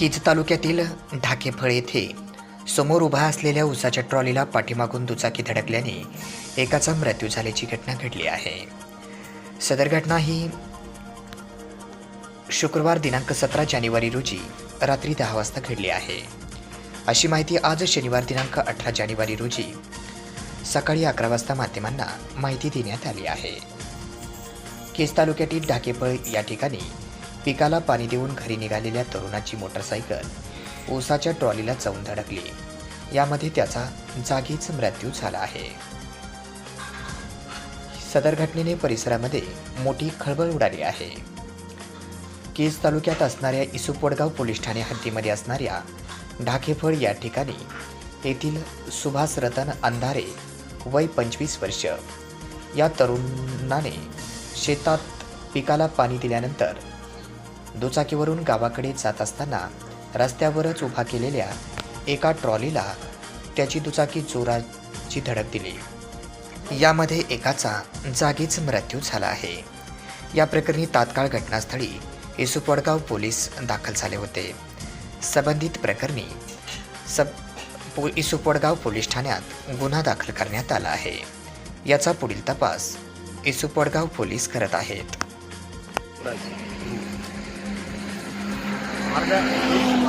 केज तालुक्यातील ढाकेफळ येथे समोर उभा असलेल्या उसाच्या ट्रॉलीला पाठीमागून दुचाकी धडकल्याने एकाचा मृत्यू झाल्याची घटना घडली आहे. सदर घटना ही शुक्रवार दिनांक सतरा जानेवारी रोजी रात्री दहा वाजता घडली आहे. अशी माहिती आज शनिवार दिनांक अठरा जानेवारी रोजी सकाळी अकरा वाजता माध्यमांना माहिती देण्यात आली आहे. केज तालुक्यातील ढाकेफळ या ठिकाणी पिकाला पाणी देऊन घरी निघालेल्या तरुणाची मोटरसायकल ऊसाच्या ट्रॉलीला जाऊन धडकली. यामध्ये त्याचा जागीच मृत्यू झाला आहे. सदर घटनेने परिसरामध्ये मोठी खळबळ उडाली आहे. केज तालुक्यात असणाऱ्या इसुपवडगाव पोलीस ठाणे हद्दीमध्ये असणाऱ्या ढाकेफळ या ठिकाणी येथील सुभाष रतन अंधारे वय पंचवीस वर्ष. या तरुणाने शेतात पिकाला पाणी दिल्यानंतर दुचाकीवरून गावाकडे जात असताना रस्त्यावरच उभा केलेल्या एका ट्रॉलीला त्याची दुचाकी जोराची धडक दिली. यामध्ये एकाचा जागीच मृत्यू झाला आहे. या प्रकरणी तात्काळ घटनास्थळी इसुपडगाव पोलीस दाखल झाले होते. संबंधित प्रकरणी सब पो इसुपडगाव पोलीस ठाण्यात गुन्हा दाखल करण्यात आला आहे. याचा पुढील तपास इसुपडगाव पोलीस करत आहेत. अर्ध्या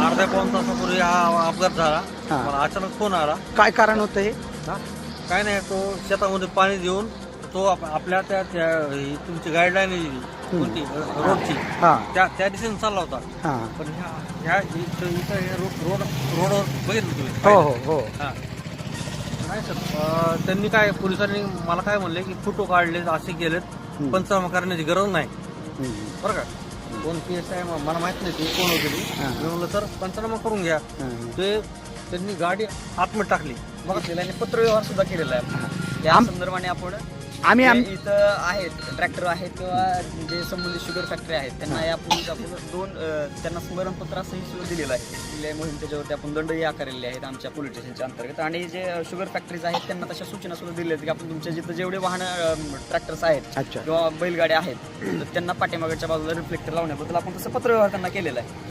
अर्ध्या पाऊन तासापूर्वी हा अपघात झाला. हा. मला अचानक फोन आला. काय कारण होतं हे? हा? काय नाही तो शेतामध्ये पाणी देऊन तो आप- आपल्या त्या त्या ही तुमची गाईडलाईन कोणती रोडची. हा. त्या त्या दिशेने चालला होता. हा. पण ह्या ह्या इथं इथं हे रो- रोड रोडवर बघितलं तुम्ही? हो हो हो. हा. नाही सर अं, त्यांनी काय पोलिसांनी मला काय म्हणले की फोटो काढले असे केलेत. पंचनामा करण्याची गरज नाही. हम्म. बरं का? कोण केस आहे म- मला माहीत नाही ते कोण होते ते. मी म्हणलं तर पंचनामा करून घ्या. ते त्यांनी गाडी आतमध्ये टाकली. बघितलेलं आणि पत्रव्यवहार सुद्धा केलेला आहे. या आम- संदर्भाने आपण आम्ही आम जे इथं आहेत ट्रॅक्टर आहेत किंवा जे संबंधित शुगर फॅक्टरी आहेत त्यांना यापूर्वीच आपण दोन अं, त्यांना स्मरणपत्रासही सुद्धा दिलेलं आहे. दिलेल्या मोहीम त्याच्यावरती आपण दंडही आकारलेले आहेत आमच्या पोलीस स्टेशनच्या अंतर्गत. आणि जे शुगर फॅक्टरीज आहेत त्यांना तशा सूचना सुद्धा दिल्या आहेत की आपण तुमच्या जिथं जेवढे वाहन ट्रॅक्टर्स आहेत अच्छा. किंवा बैलगाड्या आहेत तर त्यांना पाठीमागच्या बाजूला रिफ्लेक्टर लावण्याबद्दल आपण तसं पत्रव्यवहार त्यांना केलेला आहे.